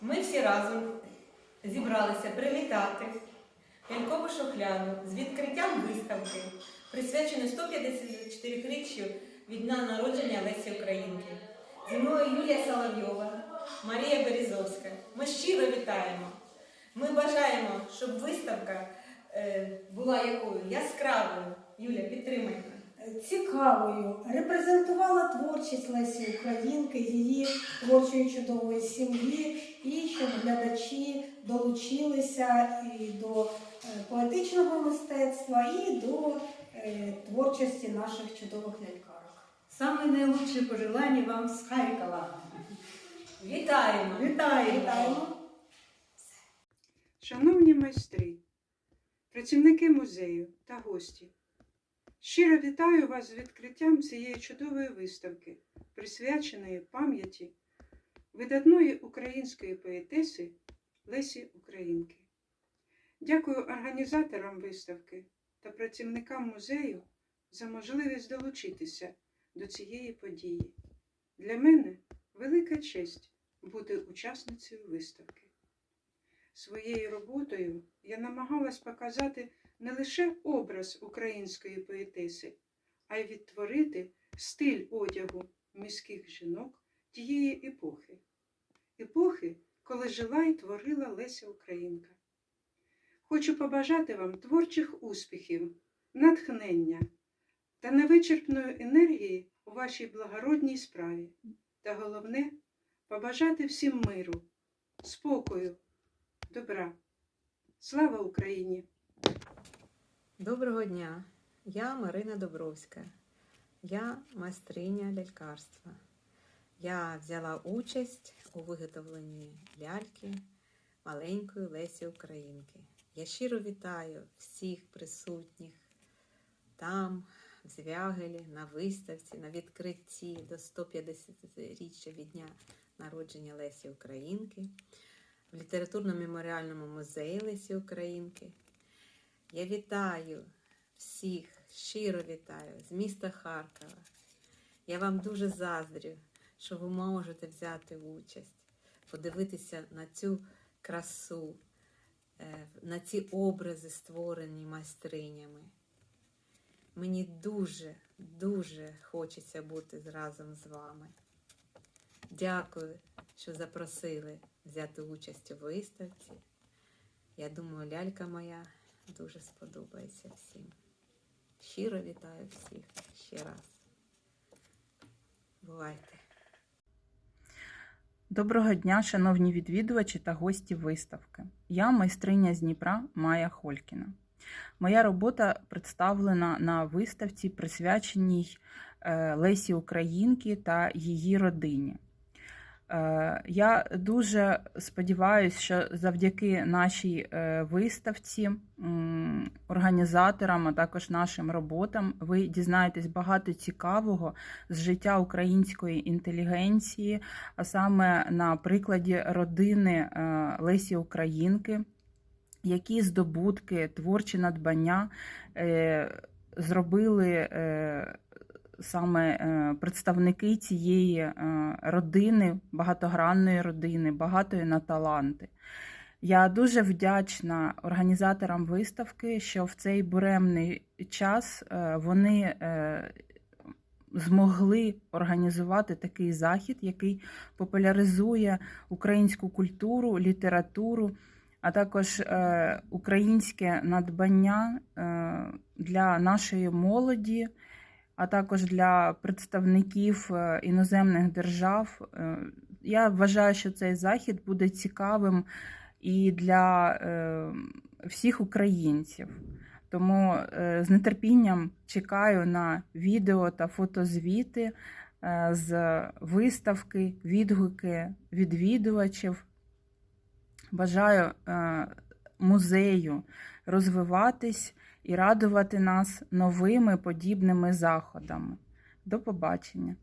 Ми всі разом зібралися привітати Лялькову Шохляну з відкриттям виставки, присвяченої 154-річчю від дня народження Лесі Українки. Зі мною Юлія Соловйова, Марія Березовська. Ми щиро вітаємо. Ми бажаємо, щоб виставка е, була якою яскравою. Юля, підтримайте. Цікавою, репрезентувала творчість Лесі Українки, її творчої чудової сім'ї, і щоб глядачі долучилися і до е, поетичного мистецтва, і до е, творчості наших чудових лялькарок. Самые наилучшие пожелания вам с Харькова. Вітаємо! Вітаю! Вітаємо! Шановні майстри, працівники музею та гості, щиро вітаю вас з відкриттям цієї чудової виставки, присвяченої пам'яті видатної української поетеси Лесі Українки. Дякую організаторам виставки та працівникам музею за можливість долучитися до цієї події. Для мене велика честь бути учасницею виставки. Своєю роботою я намагалась показати не лише образ української поетеси, а й відтворити стиль одягу міських жінок тієї епохи, епохи, коли жила і творила Леся Українка. Хочу побажати вам творчих успіхів, натхнення та невичерпної енергії у вашій благородній справі. Та головне побажати всім миру, спокою добра. Слава Україні! Доброго дня! Я Марина Добровська. Я майстриня лялькарства. Я взяла участь у виготовленні ляльки маленької Лесі Українки. Я щиро вітаю всіх присутніх там, в Звягелі, на виставці, на відкритті до 150-річчя від дня народження Лесі Українки в літературно-меморіальному музеї Лесі Українки. Я вітаю всіх, щиро вітаю з міста Харкова. Я вам дуже заздрю, що ви можете взяти участь, подивитися на цю красу, е, на ці образи, створені майстринями. Мені дуже, дуже хочеться бути разом з вами. Дякую, що запросили взяти участь у виставці. Я думаю, лялька моя дуже сподобається всім. Щиро вітаю всіх ще раз. Бувайте! Доброго дня, шановні відвідувачі та гості виставки. Я майстриня з Дніпра Майя Холькіна. Моя робота представлена на виставці, присвяченій е, Лесі Українки та її родині. Е, Я дуже сподіваюся, що завдяки нашій е, виставці, організаторам, а також нашим роботам, ви дізнаєтесь багато цікавого з життя української інтелігенції, а саме на прикладі родини е, Лесі Українки, які здобутки, творчі надбання зробили саме е, представники цієї е, родини, багатогранної родини, багатої на таланти. Я дуже вдячна організаторам виставки, що в цей буремний час е, вони змогли організувати такий захід, який популяризує українську культуру, літературу, а також українське надбання для нашої молоді, а також для представників е, іноземних держав. Е, Я вважаю, що цей захід буде цікавим і для е, всіх українців. Тому з нетерпінням чекаю на відео та фотозвіти з виставки, відгуки відвідувачів. Бажаю музею розвиватись і радувати нас новими подібними заходами. До побачення!